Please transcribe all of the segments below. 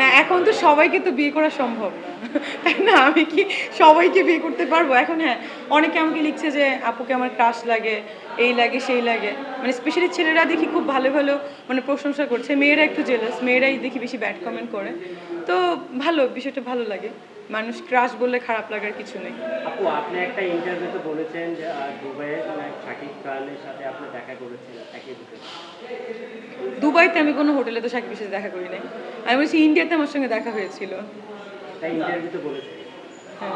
না, এখন তো সবাইকে তো বিয়ে করা সম্ভব। না? আমি কি সবাইকে বিয়ে করতে পারব? এখন হ্যাঁ অনেকে আমাকে লিখছে যে, আপুকে আমার ক্রাশ লাগে, এই লাগে, সেই লাগে। মানে স্পেশালি ছেলেরা দেখি খুব ভালো ভালো মানে প্রশংসা করছে। মেয়েরা একটু জেলাস মেয়েরাই দেখি বেশি ব্যাড কমেন্ট করে। তো ভালো, বিষয়টা ভালো লাগে। মানুষ ক্রাশ বললে খারাপ লাগার কিছু নেই। আপু আপনি একটা ইন্টারভিউতে বলেছেন যে দুবাইয়ে মানে শাকিব খানের সাথে আপনি দেখা করেছেন একই দুবাইতে আমি কোনো হোটেলে তো সাকিবের সাথে দেখা করি নাই আমি বলছি ইন্ডিয়াতে আমার সঙ্গে দেখা হয়েছিল। তাই ইন্টারভিউতে বলেছেন? হ্যাঁ।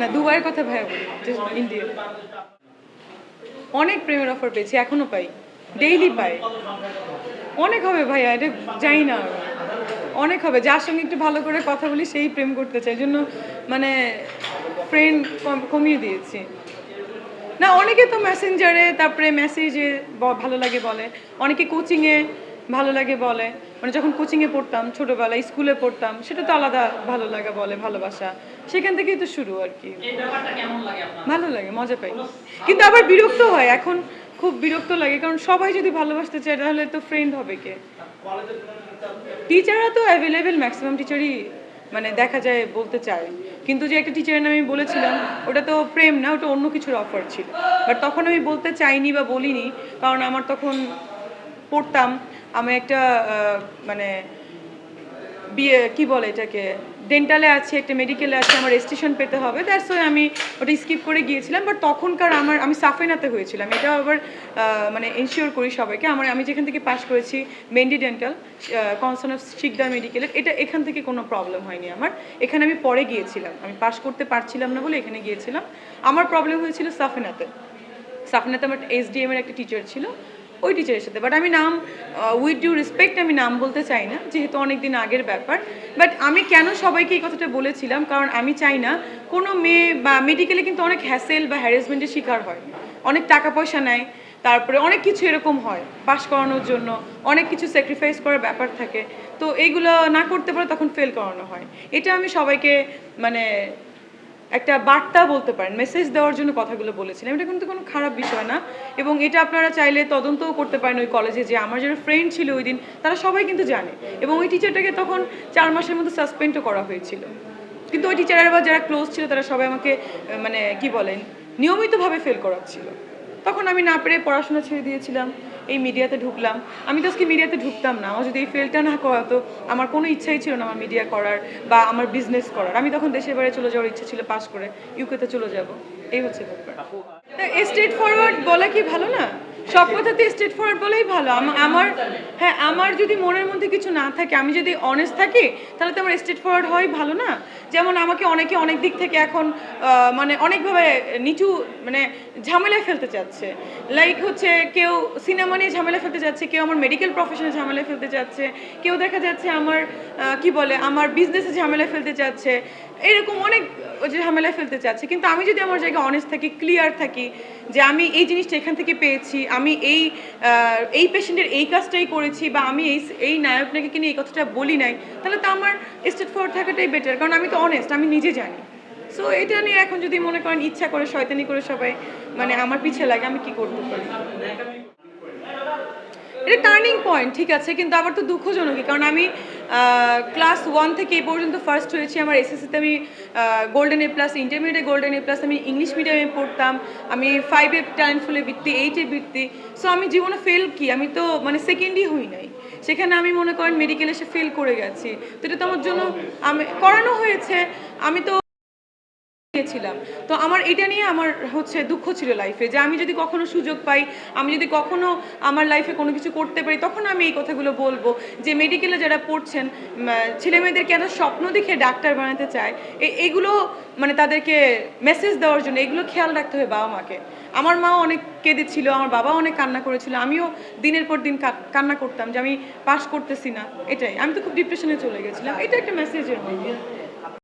না দুবাইয়ের কথা ভাইয়া বলি ইন্ডিয়া অনেক প্রেমের অফার পেয়েছি এখনও পাই। ডেইলি পাই। অনেক হবে ভাইয়া এটা জানি না। অনেক হবে। যার সঙ্গে একটু ভালো করে কথা বলি সেই প্রেম করতে চাই। জন্য মানে ফ্রেন্ড কমিয়ে দিয়েছি। না অনেকে তো মেসেঞ্জারে তারপরে মেসেজে ভালো লাগে বলে। অনেকে কোচিংয়ে ভালো লাগে বলে। মানে যখন কোচিংয়ে পড়তাম ছোটোবেলায় স্কুলে পড়তাম সেটা তো আলাদা ভালো লাগা বলে ভালোবাসা। সেখান থেকেই তো শুরু আর কি। ভালো লাগে মজা পাই। কিন্তু আবার বিরক্ত হয়। এখন খুব বিরক্ত লাগে। কারণ সবাই যদি ভালোবাসতে চায় তাহলে তো ফ্রেন্ড হবে কে? টিচাররা তো অ্যাভেলেবেল ম্যাক্সিমাম টিচারই মানে দেখা যায়, বলতে চায়। কিন্তু যে একটা টিচারের নামে আমি বলেছিলাম, ওটা তো প্রেম না, ওটা অন্য কিছুর অফার ছিল। বাট তখন আমি বলতে চাইনি বা বলিনি, কারণ আমার তখন পড়তাম, আমি একটা মানে বিয়ে, কি বলে এটাকে? ডেন্টালে আছে, একটা মেডিকেলে আছে, আমার রেজিস্ট্রেশন পেতে হবে। দ্যাটস ওয়াই আমি ওটা স্কিপ করে গিয়েছিলাম বাট তখনকার আমার, আমি সাফেনাতে হয়েছিলাম। এটা আবার মানে ইনশিওর করি সবাইকে। আমার, আমি যেখান থেকে পাশ করেছি মেন্ডি ডেন্টাল কনসার্ন অফ শিকদার মেডিকেলের এটা এখান থেকে কোনো প্রবলেম হয়নি আমার। এখানে আমি পরে গিয়েছিলাম। আমি পাশ করতে পারছিলাম না বলে এখানে গিয়েছিলাম। আমার প্রবলেম হয়েছিল সাফেনাতে। সাফনাতে আমার এসডিএম এর একটা টিচার ছিল। ওই টিচারের সাথে। বাট আমি নাম উইথ ডিউ রেসপেক্ট আমি নাম বলতে চাই না, যেহেতু অনেক দিন আগের ব্যাপার। বাট আমি কেন সবাইকে এই কথাটা বলেছিলাম? কারণ আমি চাই না, কোনো মেয়ে বা মেডিকেলে কিন্তু অনেক হ্যাসেল বা হ্যারাসমেন্টের শিকার হয়। অনেক টাকা পয়সা নেয়, তারপরে অনেক কিছু এরকম হয়, পাশ করানোর জন্য। অনেক কিছু স্যাক্রিফাইস করার ব্যাপার থাকে। তো এইগুলো না করতে পারে তখন ফেল করানো হয়। এটা আমি সবাইকে মানে একটা বার্তা বলতে পারেন মেসেজ দেওয়ার জন্য কথাগুলো বলেছিলাম এটা কিন্তু কোনো খারাপ বিষয় না। এবং এটা আপনারা চাইলে তদন্তও করতে পারেন ওই কলেজে যে আমার যারা ফ্রেন্ড ছিল ওই দিন, তারা সবাই কিন্তু জানে। এবং ওই টিচারটাকে তখন চার মাসের মধ্যে সাসপেন্ডও করা হয়েছিল। কিন্তু ওই টিচারের বা যারা ক্লোজ ছিল, তারা সবাই আমাকে মানে কি বলেন, নিয়মিতভাবে ফেল করাচ্ছিল। তখন আমি না পেরে পড়াশোনা ছেড়ে দিয়েছিলাম। এই মিডিয়াতে ঢুকলাম। আমি তো আজকে মিডিয়াতে ঢুকতাম না। আমার যদি এই ফেলটা না করাতো, আমার কোনো ইচ্ছাই ছিল না আমার মিডিয়া করার বা আমার বিজনেস করার। আমি তখন দেশের বাইরে চলে যাওয়ার ইচ্ছা ছিল পাশ করে ইউকেতে চলে যাব। এই হচ্ছে ব্যাপার। স্ট্রেট ফরওয়ার্ড বলা কি ভালো না? সব কথাতে স্ট্রেট ফরওয়ার্ড বলেই ভালো। আমার হ্যাঁ আমার যদি মনের মধ্যে কিছু না থাকে আমি যদি অনেস্ট থাকি তাহলে তো আমার স্ট্রেট ফরওয়ার্ড হওয়াই ভালো না। যেমন আমাকে অনেকে অনেক দিক থেকে এখন মানে অনেকভাবে নিচু মানে ঝামেলায় ফেলতে চাচ্ছে। লাইক হচ্ছে কেউ সিনেমা নিয়ে ঝামেলা ফেলতে চাচ্ছে কেউ আমার মেডিকেল প্রফেশনে ঝামেলা ফেলতে চাচ্ছে কেউ দেখা যাচ্ছে আমার কি বলে আমার বিজনেসে ঝামেলা ফেলতে চাচ্ছে এরকম অনেক ঝামেলায় ফেলতে চাচ্ছে। কিন্তু আমি যদি আমার জায়গায় অনেস্ট থাকি ক্লিয়ার থাকি যে আমি এই জিনিসটা এখান থেকে পেয়েছি আমি এই এই পেশেন্টের এই কাজটাই করেছি বা আমি এই এই নায়ক নায়িকাকে নিয়ে এই কথাটা বলি নাই, তাহলে তো আমার স্টেট ফরওয়ার্ড থাকাটাই বেটার কারণ আমি তো অনেস্ট আমি নিজে জানি। সো এটা নিয়ে এখন যদি মনে করেন ইচ্ছা করে, শয়তানি করে সবাই মানে আমার পিছে লাগে, আমি কি করতে পারি? এটা টার্নিং পয়েন্ট ঠিক আছে, কিন্তু আবার তো দুঃখজনকই, কারণ আমি ক্লাস ওয়ান থেকে এই পর্যন্ত ফার্স্ট হয়েছি। আমার এসএসসিতে আমি গোল্ডেন এ প্লাস ইন্টারমিডিয়েটে গোল্ডেন এ প্লাস আমি ইংলিশ মিডিয়ামে পড়তাম। আমি ফাইভে ট্যালেন্টফুলে বৃত্তি এইটে বৃত্তি। সো আমি জীবনে ফেল কি? আমি তো মানে সেকেন্ডই হই নাই। সেখানে আমি মনে করেন মেডিকেলে এসে ফেল করে গেছি। তো এটা তো আমার জন্য, আমি, করানো হয়েছে। আমি তো গিয়েছিলাম তো আমার এটা নিয়ে আমার হচ্ছে দুঃখ ছিল লাইফে যে আমি যদি কখনো সুযোগ পাই, আমি যদি কখনো আমার লাইফে কোনো কিছু করতে পারি, তখন আমি এই কথাগুলো বলব যে মেডিকেলে যারা পড়ছেন ছেলে মেয়েদের কেন স্বপ্ন দেখে ডাক্তার বানাতে চায়? এ- এইগুলো মানে তাদেরকে মেসেজ দেওয়ার জন্য, এগুলো খেয়াল রাখতে হবে বাবা মাকে। আমার মাও অনেক কেঁদেছিল, আমার বাবা অনেক কান্না করেছিল, আমিও দিনের পর দিন কান্না করতাম যে আমি পাশ করতেছি না। এটাই, আমি তো খুব ডিপ্রেশনে চলে গেছিলাম। এটা একটা মেসেজের